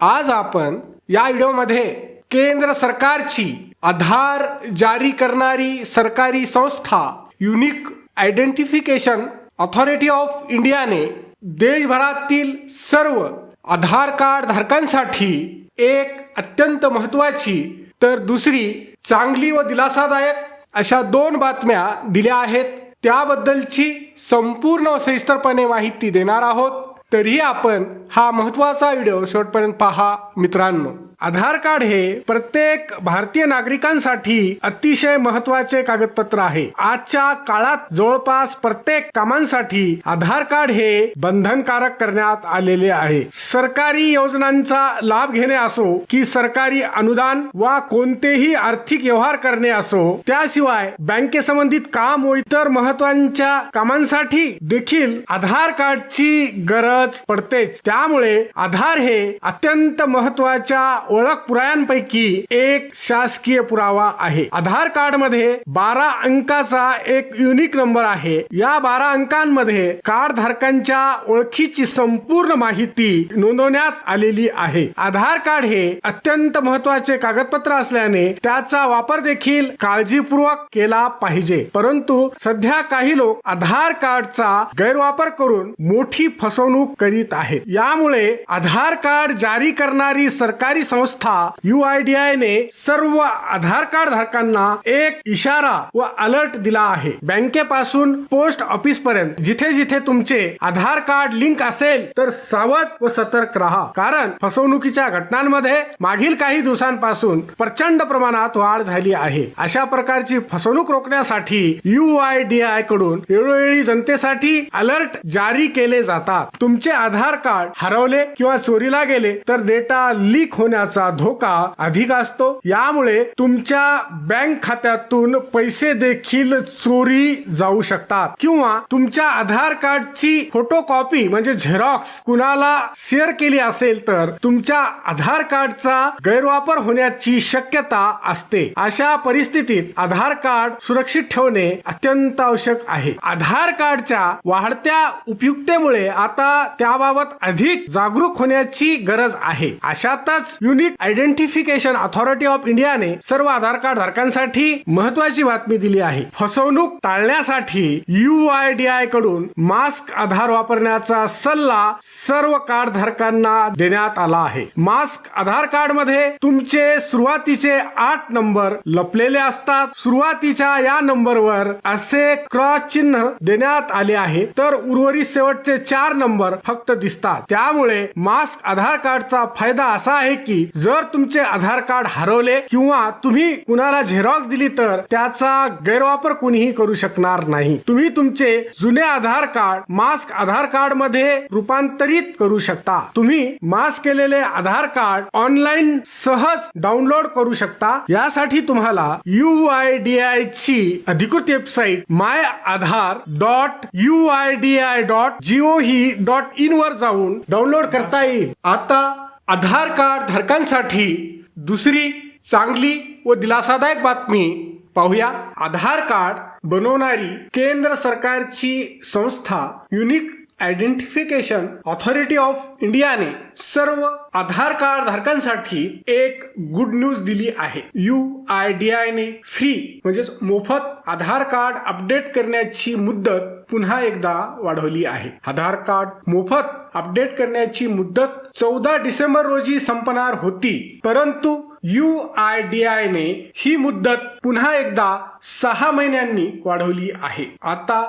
आज आपण या व्हिडिओमध्ये केंद्र सरकारची आधार जारी करणारी सरकारी संस्था युनिक आयडेंटिफिकेशन ऑथॉरिटी ऑफ इंडियाने देशभरातील सर्व आधार कार्ड धारकांसाठी एक अत्यंत महत्वाची तर दुसरी चांगली व दिलासादायक अशा दोन बातम्या दिल्या आहेत. त्याबद्दलची संपूर्ण सविस्तरपणे माहिती देणार आहोत. तरीही आपण हा महत्त्वाचा व्हिडिओ शेवटपर्यंत पहा मित्रांनो. आधार कार्ड हे प्रत्येक भारतीय नागरिकांसाठी अतिशय महत्त्वाचे कागदपत्र आहे. आजच्या काळात जवळपास प्रत्येक कामांसाठी आधार कार्ड हे बंधनकारक करण्यात आलेले आहे. सरकारी योजनांचा लाभ घेणे असो की सरकारी अनुदान वा कोणतेही आर्थिक व्यवहार करणे असो त्याशिवाय बँकेसंबंधित काम व इतर महत्त्वाच्या कामांसाठी देखील आधार कार्डची गरज पडतेच. त्यामुळे आधार हे अत्यंत महत्त्वाच्या ओळख पुरायांपैकी एक शासकीय पुरावा आहे. आधार कार्डमध्ये बारा अंकाचा एक युनिक नंबर आहे. या बारा अंकांमध्ये कार्ड धारकांच्या ओळखीची संपूर्ण माहिती नोंदवण्यात आलेली आहे. आधार कार्ड हे अत्यंत महत्त्वाचे कागदपत्र असल्याने त्याचा वापर देखील काळजीपूर्वक केला पाहिजे. परंतु सध्या काही लोक आधार कार्डचा गैरवापर करून मोठी फसवणूक करीत आहेत. यामुळे आधार कार्ड जारी करणारी सरकारी संस्था युआयडीआय ने सर्व आधार कार्ड धारकांना एक इशारा व अलर्ट दिला आहे. बँकेपासून पोस्ट ऑफिस पर्यंत जिथे जिथे तुमचे आधार कार्ड लिंक असेल तर सावध व सतर्क राहा. कारण फसवणुकीच्या घटनांमध्ये मागील काही दिवसांपासून प्रचंड प्रमाणात वाढ झाली आहे. अशा प्रकारची फसवणूक रोखण्यासाठी यू आय डी आयकडून वेळोवेळी जनतेसाठी अलर्ट जारी केले जातात. तुमचे आधार कार्ड हरवले किंवा चोरीला गेले तर डेटा लीक करण्याचा धोका अधिक असतो. यामुळे तुमच्या बँक खात्यातून पैसे देखील चोरी जाऊ शकतात. किंवा तुमच्या आधार कार्डची फोटो कॉपी म्हणजे झेरॉक्स कुणाला शेअर केली असेल तर तुमच्या आधार कार्डचा गैरवापर होण्याची शक्यता असते. अशा परिस्थितीत आधार कार्ड सुरक्षित ठेवणे अत्यंत आवश्यक आहे. आधार कार्डच्या वाढत्या उपयुक्तेमुळे आता त्याबाबत अधिक जागरूक होण्याची गरज आहे. अशातच युनिक आयडेंटिफिकेशन अथॉरिटी ऑफ इंडियाने सर्व आधार कार्ड धारकांसाठी महत्वाची बातमी दिली आहे. फसवणूक टाळण्यासाठी युआयडीआयकडून मास्क आधार वापरण्याचा सल्ला सर्व कार्ड धारकांना देण्यात आला आहे. मास्क आधार कार्डमध्ये तुमचे सुरुवातीचे आठ नंबर लपलेले असतात. सुरुवातीच्या या नंबरवर असे क्रॉस चिन्ह देण्यात आले आहे. तर उर्वरित शेवटचे चार नंबर फक्त दिसतात. त्यामुळे मास्क आधार कार्डचा फायदा असा आहे की जर तुमचे आधार कार्ड हरवले किंवा तुम्ही कुणाला झेरॉक्स दिली तर त्याचा गैरवापर कुणीही करू शकणार नाही. तुम्ही तुमचे जुने आधार कार्ड मास्क आधार कार्डमध्ये रूपांतरित करू शकता. तुम्ही मास्क केलेले आधार कार्ड ऑनलाईन सहज डाउनलोड करू शकता. यासाठी तुम्हाला यू आय डी आय ची अधिकृत website my Aadhaar dot U I D I dot gov dot in वर जाऊन डाउनलोड करता येईल. आता आधार कार्ड धारकांसाठी दुसरी चांगली व दिलासादायक बातमी पाहूया. आधार कार्ड बनवणारी केंद्र सरकारची संस्था युनिक आयडेंटिफिकेशन ऑथॉरिटी ऑफ इंडियाने सर्व आधार कार्ड धारकांसाठी एक गुड न्यूज दिली आहे. यू आय डी आय ने फ्री म्हणजेच मोफत आधार कार्ड अपडेट करण्याची मुदत पुन्हा एकदा वाढवली आहे. आधार कार्ड मोफत अपडेट करण्याची मुदत चौदा डिसेंबर रोजी संपणार होती परंतु यू आय डी आय ने ही मुदत पुन्हा एकदा सहा महिन्यांनी वाढवली आहे. आता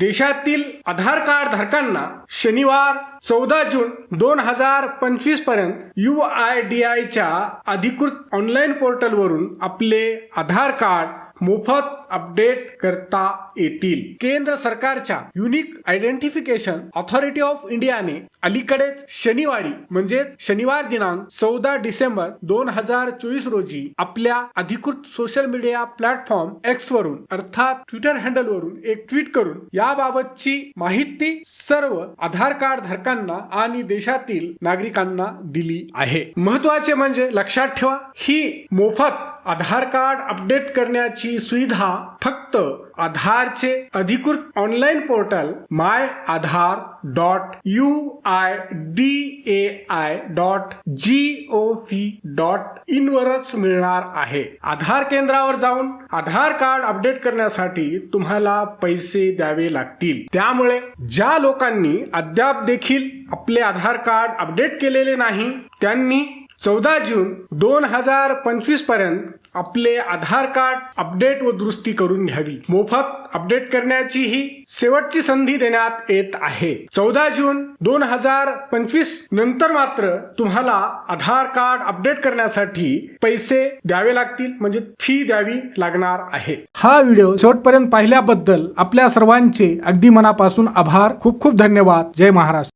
देशातील आधार कार्ड धारकांना शनिवार चौदा जून दोन हजार पंचवीसपर्यंत यू आय डी आयच्या अधिकृत ऑनलाईन पोर्टलवरून आपले आधार कार्ड मोफत अपडेट करता येतील. केंद्र सरकारच्या युनिक आयडेंटिफिकेशन ऑथॉरिटी ऑफ इंडियाने अलीकडेच शनिवारी म्हणजेच शनिवार दिनांक चौदा डिसेंबर दोन हजार चोवीस रोजी आपल्या अधिकृत सोशल मीडिया प्लॅटफॉर्म एक्स वरून अर्थात ट्विटर हँडल वरून एक ट्विट करून याबाबतची माहिती सर्व आधार कार्ड धारकांना आणि देशातील नागरिकांना दिली आहे. महत्त्वाचे म्हणजे लक्षात ठेवा ही मोफत आधार कार्ड अपडेट करण्याची सुविधा फक्त आधारचे अधिकृत online portal my Aadhaar dot U I D A I dot G O V dot in वरच मिळणार आहे. आधार केंद्रावर जाऊन आधार कार्ड अपडेट करण्यासाठी तुम्हाला पैसे द्यावे लागतील. त्यामुळे ज्या लोकांनी अद्याप देखील आपले आधार कार्ड अपडेट केलेले नाही त्यांनी चौदा जून दोन हजार पंचवीसपर्यंत आपले आधार कार्ड अपडेट व दुरुस्ती करून घ्यावी. मोफत अपडेट करण्याची ही शेवटची संधी देण्यात येत आहे. चौदा जून दोन हजार पंचवीस नंतर मात्र तुम्हाला आधार कार्ड अपडेट करण्यासाठी पैसे द्यावे लागतील म्हणजे फी द्यावी लागणार आहे. हा व्हिडिओ शेवटपर्यंत पाहिल्याबद्दल आपल्या सर्वांचे अगदी मनापासून आभार. खूप खूप धन्यवाद. जय महाराष्ट्र.